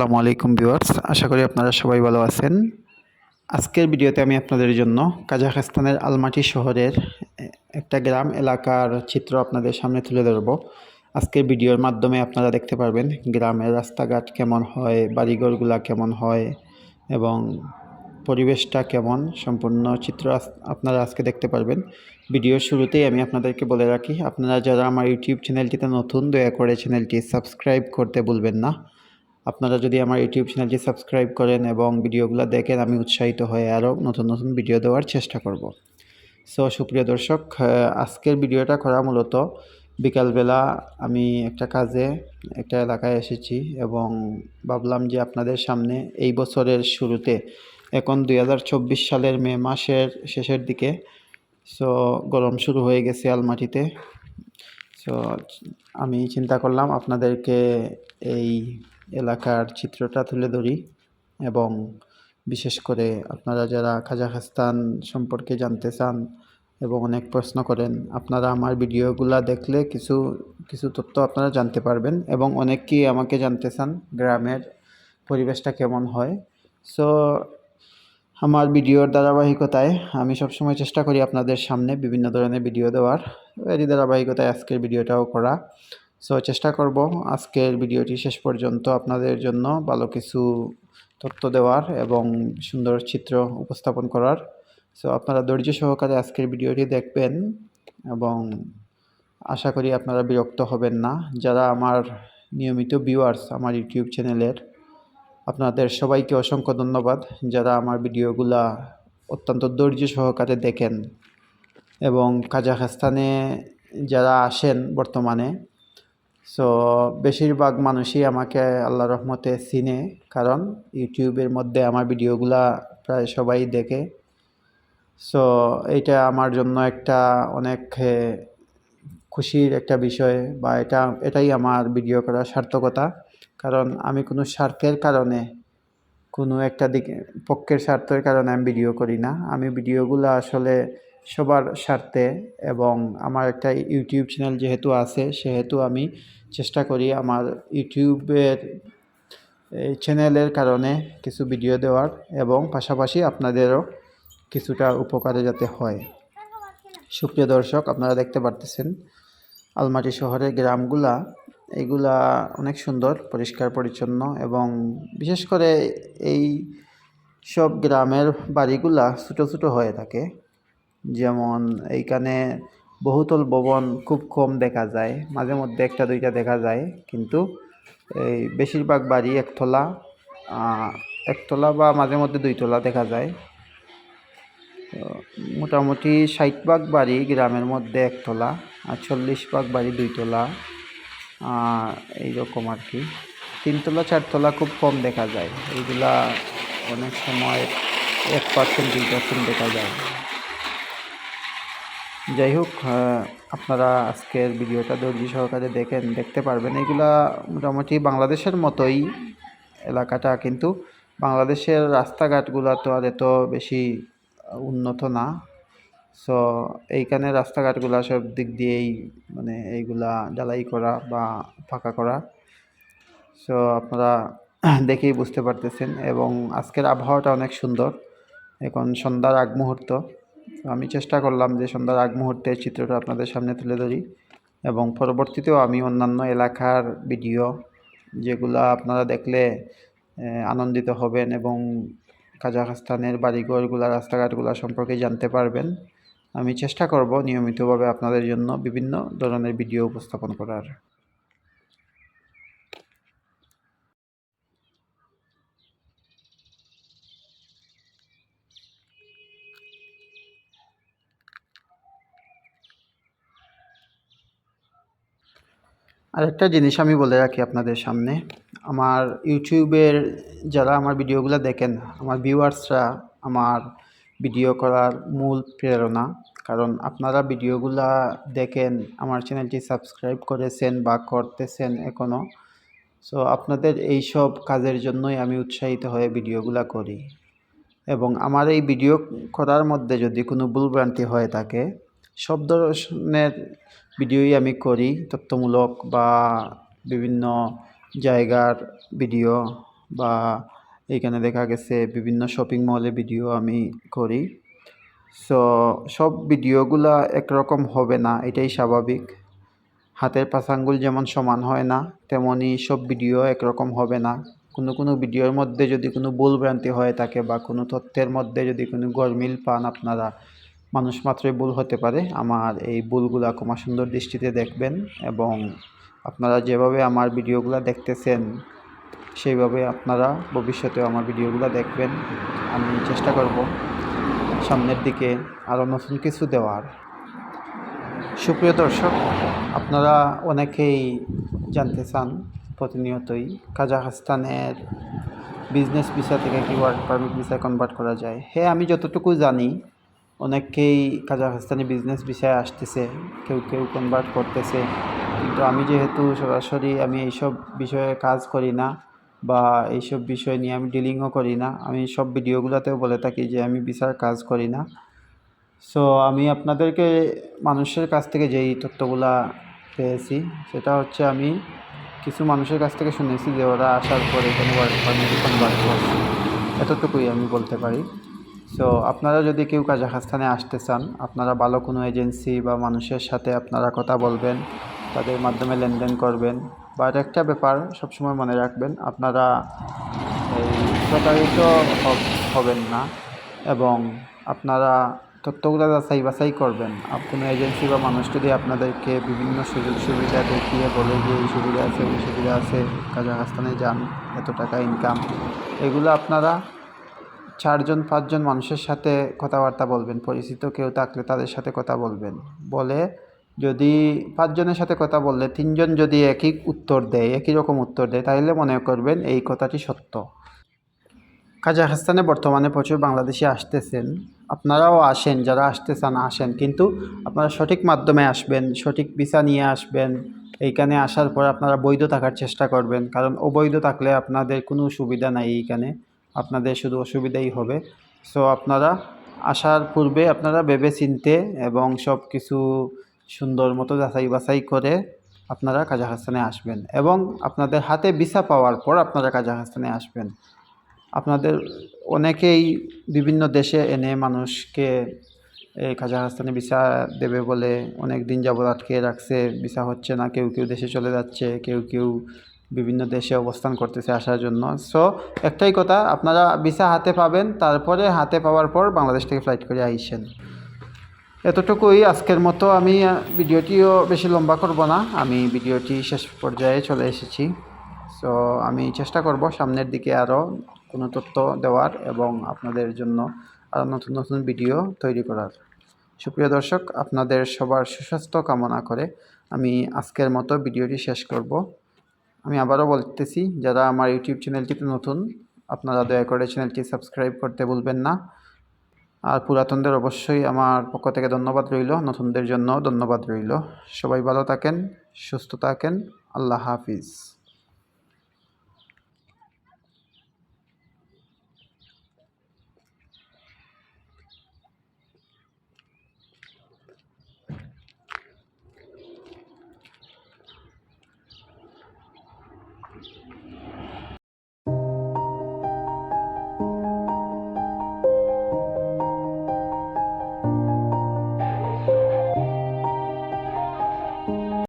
আসসালামু আলাইকুম ভিউয়ার্স, আশা করি আপনারা সবাই ভালো আছেন। আজকের ভিডিওতে আমি আপনাদের জন্য কাজাখস্তানের আলমাটি শহরের একটা গ্রাম এলাকার চিত্র আপনাদের সামনে তুলে ধরব। আজকের ভিডিওর মাধ্যমে আপনারা দেখতে পারবেন গ্রামের রাস্তাঘাট কেমন হয়, বাড়িঘরগুলা কেমন হয় এবং পরিবেশটা কেমন, সম্পূর্ণ চিত্র আপনারা আজকে দেখতে পারবেন। ভিডিওর শুরুতেই আমি আপনাদেরকে বলে রাখি, আপনারা যারা আমার ইউটিউব চ্যানেলটিতে নতুন, দয়া করে চ্যানেলটি সাবস্ক্রাইব করতে ভুলবেন না। আপনারা যদি আমার ইউটিউব চ্যানেলটি সাবস্ক্রাইব করেন এবং ভিডিওগুলো দেখেন, আমি উৎসাহিত হয়ে আরও নতুন নতুন ভিডিও দেওয়ার চেষ্টা করব। সো, সুপ্রিয় দর্শক আজকের ভিডিওটা করা মূলত বিকালবেলা আমি একটা কাজে, একটা এলাকায় এসেছি এবং ভাবলাম যে আপনাদের সামনে এই বছরের শুরুতে, এখন দু হাজার চব্বিশ সালের মে মাসের শেষের দিকে, সো, গরম শুরু হয়ে গেছে আলমাটিতে। সো, আমি চিন্তা করলাম আপনাদেরকে এই এলাকার চিত্রটা তুলে ধরি এবং বিশেষ করে আপনারা যারা কাজাখস্তান সম্পর্কে জানতে চান এবং অনেক প্রশ্ন করেন, আপনারা আমার ভিডিওগুলা দেখলে কিছু কিছু তথ্য আপনারা জানতে পারবেন এবং অনেকেই আমাকে জানতে চান গ্রামের পরিবেশটা কেমন হয়। সো আমার ভিডিওর ধারাবাহিকতায় আমি সবসময় চেষ্টা করি আপনাদের সামনে বিভিন্ন ধরনের ভিডিও দেওয়ার। এরই ধারাবাহিকতায় আজকের ভিডিওটাও করা। সো চেষ্টা করব আজকের ভিডিওটি শেষ পর্যন্ত আপনাদের জন্য ভালো কিছু তথ্য দেওয়ার এবং সুন্দর চিত্র উপস্থাপন করার। সো আপনারা ধৈর্য সহকারে আজকের ভিডিওটি দেখবেন এবং আশা করি আপনারা বিরক্ত হবেন না। যারা আমার নিয়মিত ভিউয়ার্স আমার ইউটিউব চ্যানেলের, আপনাদের সবাইকে অসংখ্য ধন্যবাদ। যারা আমার ভিডিওগুলা অত্যন্ত ধৈর্য সহকারে দেখেন এবং কাজাখস্তানে যারা আসেন বর্তমানে সো বেশিরভাগ মানুষই আমাকে আল্লাহ রহমতে চিনে, কারণ ইউটিউবের মধ্যে আমার ভিডিওগুলা প্রায় সবাই দেখে। সো এইটা আমার জন্য একটা অনেক খুশির একটা বিষয় বা এটা, এটাই আমার ভিডিও করার সার্থকতা। কারণ আমি কোনো স্বার্থের কারণে, কোনো একটা দিকে, পক্ষের স্বার্থের কারণে আমি ভিডিও করি না। আমি ভিডিওগুলো আসলে সবার স্বার্থে এবং আমার একটা ইউটিউব চ্যানেল যেহেতু আছে, সেহেতু আমি চেষ্টা করি আমার ইউটিউবের চ্যানেলের কারণে কিছু ভিডিও দেওয়ার এবং পাশাপাশি আপনাদেরও কিছুটা উপকারে যাতে হয়। সুপ্রিয় দর্শক, আপনারা দেখতে পারতেছেন, আলমাটি শহরের গ্রামগুলা, এগুলা অনেক সুন্দর, পরিষ্কার, পরিচ্ছন্ন এবং বিশেষ করে এই সব গ্রামের বাড়িগুলা ছোটো ছোটো হয়ে থাকে। যেমন এইখানে বহুতল ভবন খুব কম দেখা যায়, মাঝে মধ্যে একটা দুইটা দেখা যায়, কিন্তু এই বেশিরভাগ বাড়ি একতলা একতলা বা মাঝে মধ্যে দুইতলা দেখা যায়। মোটামুটি ষাট ভাগ বাড়ি গ্রামের মধ্যে একতলা আর চল্লিশ ভাগ বাড়ি দুইতলা এইরকম আর কি। তিনতলা চারতলা খুব কম দেখা যায়। এইগুলা অনেক সময় এক পার্সেন্ট দুই পার্সেন্ট দেখা যায়। যাই হোক আপনারা আজকের ভিডিওটা দর্জি সহকারে দেখেন, দেখতে পারবেন। এগুলা মোটামুটি বাংলাদেশের মতোই এলাকাটা, কিন্তু বাংলাদেশের রাস্তাঘাটগুলো তো আর এত বেশি উন্নত না। সো এইখানে রাস্তাঘাটগুলো সব দিক দিয়েই মানে এইগুলা ঢালাই করা বা ফাঁকা করা। সো আপনারা দেখেই বুঝতে পারতেছেন, এবং আজকের আবহাওয়াটা অনেক সুন্দর। এখন সন্ধ্যার আগ মুহূর্ত। আমি চেষ্টা করলাম যে সন্ধ্যার আগ মুহূর্তের চিত্রটা আপনাদের সামনে তুলে ধরি এবং পরবর্তীতেও আমি অন্যান্য এলাকার ভিডিও যেগুলা আপনারা দেখলে আনন্দিত হবেন এবং কাজাখস্তানের বাড়িঘরগুলা রাস্তাঘাটগুলা সম্পর্কে জানতে পারবেন। আমি চেষ্টা করব নিয়মিতভাবে আপনাদের জন্য বিভিন্ন ধরনের ভিডিও উপস্থাপন করার। আরেকটা জিনিস আমি বলে রাখি আপনাদের সামনে। আমার ইউটিউবের যারা আমার ভিডিওগুলো দেখেন, আমার ভিউয়ার্সরা আমার ভিডিও করার মূল প্রেরণা। কারণ আপনারা ভিডিওগুলা দেখেন, আমার চ্যানেলটি সাবস্ক্রাইব করেছেন বা করতেছেন এখনও সো, আপনাদের এই সব কাজের জন্যই আমি উৎসাহিত হয়ে ভিডিওগুলা করি। এবং আমার এই ভিডিও করার মধ্যে যদি কোনো ভুলভ্রান্তি হয়ে থাকে সব ধরনের ভিডিওই আমি করি, তথ্যমূলক বা বিভিন্ন জায়গার ভিডিও বা এইখানে দেখা গেছে বিভিন্ন শপিং মলে ভিডিও আমি করি। সো সব ভিডিওগুলা একরকম হবে না, এটাই স্বাভাবিক। হাতের পাঁচ আঙ্গুল যেমন সমান হয় না তেমনই সব ভিডিও একরকম হবে না। কোনো কোনো ভিডিওর মধ্যে যদি কোনো ভুলভ্রান্তি হয়ে থাকে বা কোনো তথ্যের মধ্যে যদি কোনো গরমিল পান আপনারা মানুষ মাত্রই ভুল হতে পারে। আমার এই ভুলগুলা ক্ষমা সুন্দর দৃষ্টিতে দেখবেন এবং আপনারা যেভাবে আমার ভিডিওগুলো দেখতেছেন, সেইভাবে আপনারা ভবিষ্যতেও আমার ভিডিওগুলো দেখবেন। আমি চেষ্টা করব সামনের দিকে আরও নতুন কিছু দেওয়ার। সুপ্রিয় দর্শক, আপনারা অনেকেই জানতে চান প্রতিনিয়তই কাজাখস্তানের বিজনেস ভিসা থেকে কি ওয়ার্ক পারমিট ভিসায় কনভার্ট করা যায়। হ্যাঁ আমি যতটুকু জানি অনেকেই কাজাখস্তানি বিজনেস ভিসায় আসতেছে, কেউ কেউ কনভার্ট করতেছে। কিন্তু আমি যেহেতু সরাসরি আমি এইসব বিষয়ে কাজ করি না বা এইসব বিষয় নিয়ে আমি ডিলিংও করি না, আমি সব ভিডিওগুলোতেও বলে থাকি যে আমি বিচার কাজ করি না। সো আমি আপনাদেরকে মানুষের কাছ থেকে যেই তথ্যগুলা পেয়েছি, সেটা হচ্ছে আমি কিছু মানুষের কাছ থেকে শুনেছি যে ওরা আসার পরে ওয়ার্ক কনভার্ট করছে। এতটুকুই আমি বলতে পারি। সো আপনারা যদি কেউ কাজাখস্তানে আসতে চান, আপনারা ভালো কোনো এজেন্সি বা মানুষের সাথে আপনারা কথা বলবেন, তাদের মাধ্যমে লেনদেন করবেন। বা একটা ব্যাপার সবসময় মনে রাখবেন, আপনারা এই প্রতারিত হবেন না এবং আপনারা তথ্যগুলো যাচাই বাছাই করবেন। কোনো এজেন্সি বা মানুষ যদি আপনাদেরকে বিভিন্ন সুযোগ সুবিধা দেখিয়ে বলে যে এই সুবিধা আছে, ওই সুবিধা আছে, কাজাখস্তানে যান, এত টাকা ইনকাম এগুলো আপনারা চারজন, পাঁচজন মানুষের সাথে কথাবার্তা বলবেন, পরিচিত কেউ থাকলে তাদের সাথে কথা বলবেন। বলে যদি পাঁচজনের সাথে কথা বললে তিনজন যদি একই উত্তর দেয়, একই রকম উত্তর দেয় তাহলে মনে করবেন এই কথাটি সত্য। কাজাখস্তানে বর্তমানে প্রচুর বাংলাদেশি আসতেছেন। আপনারাও আসেন, যারা আসতে চান আসেন, কিন্তু আপনারা সঠিক মাধ্যমে আসবেন, সঠিক ভিসা নিয়ে আসবেন। এইখানে আসার পর আপনারা বৈধ থাকার চেষ্টা করবেন, কারণ অবৈধ থাকলে আপনাদের কোনো সুবিধা নাই এইখানে। আপনাদের শুধু অসুবিধাই হবে। সো আপনারা আসার পূর্বে আপনারা ভেবে চিনতে এবং সব কিছু সুন্দর মতো যাচাই বাছাই করে আপনারা কাজাখস্তানে আসবেন এবং আপনাদের হাতে ভিসা পাওয়ার পর আপনারা কাজাখস্তানে আসবেন। আপনাদের অনেকেই বিভিন্ন দেশে এনে মানুষকে এই কাজাখস্তানে ভিসা দেবে বলে অনেক দিন যাবত আটকে রাখছে, ভিসা হচ্ছে না, কেউ কেউ দেশে চলে যাচ্ছে, কেউ কেউ বিভিন্ন দেশে অবস্থান করতেছে আসার জন্য। সো একটাই কথা, আপনারা ভিসা হাতে পাবেন, তারপরে হাতে পাওয়ার পর বাংলাদেশ থেকে ফ্লাইট করে আইসেন। এতটুকুই আজকের মতো। আমি ভিডিওটিও বেশি লম্বা করব না। আমি ভিডিওটি শেষ পর্যায়ে চলে এসেছি। সো আমি চেষ্টা করব সামনের দিকে আরও কোনো তথ্য দেওয়ার এবং আপনাদের জন্য আরও নতুন নতুন ভিডিও তৈরি করার। সুপ্রিয় দর্শক, আপনাদের সবার সুস্বাস্থ্য কামনা করে আমি আজকের মতো ভিডিওটি শেষ করব। আমি আবারও বলতেছি, যারা আমার ইউটিউব চ্যানেলটিতে নতুন, আপনারা দয়া করে চ্যানেলটি সাবস্ক্রাইব করতে ভুলবেন না। আর পুরাতনদের অবশ্যই আমার পক্ষ থেকে ধন্যবাদ রইল, নতুনদের জন্য ধন্যবাদ রইল। সবাই ভালো থাকেন, সুস্থ থাকেন, আল্লাহ হাফিজ।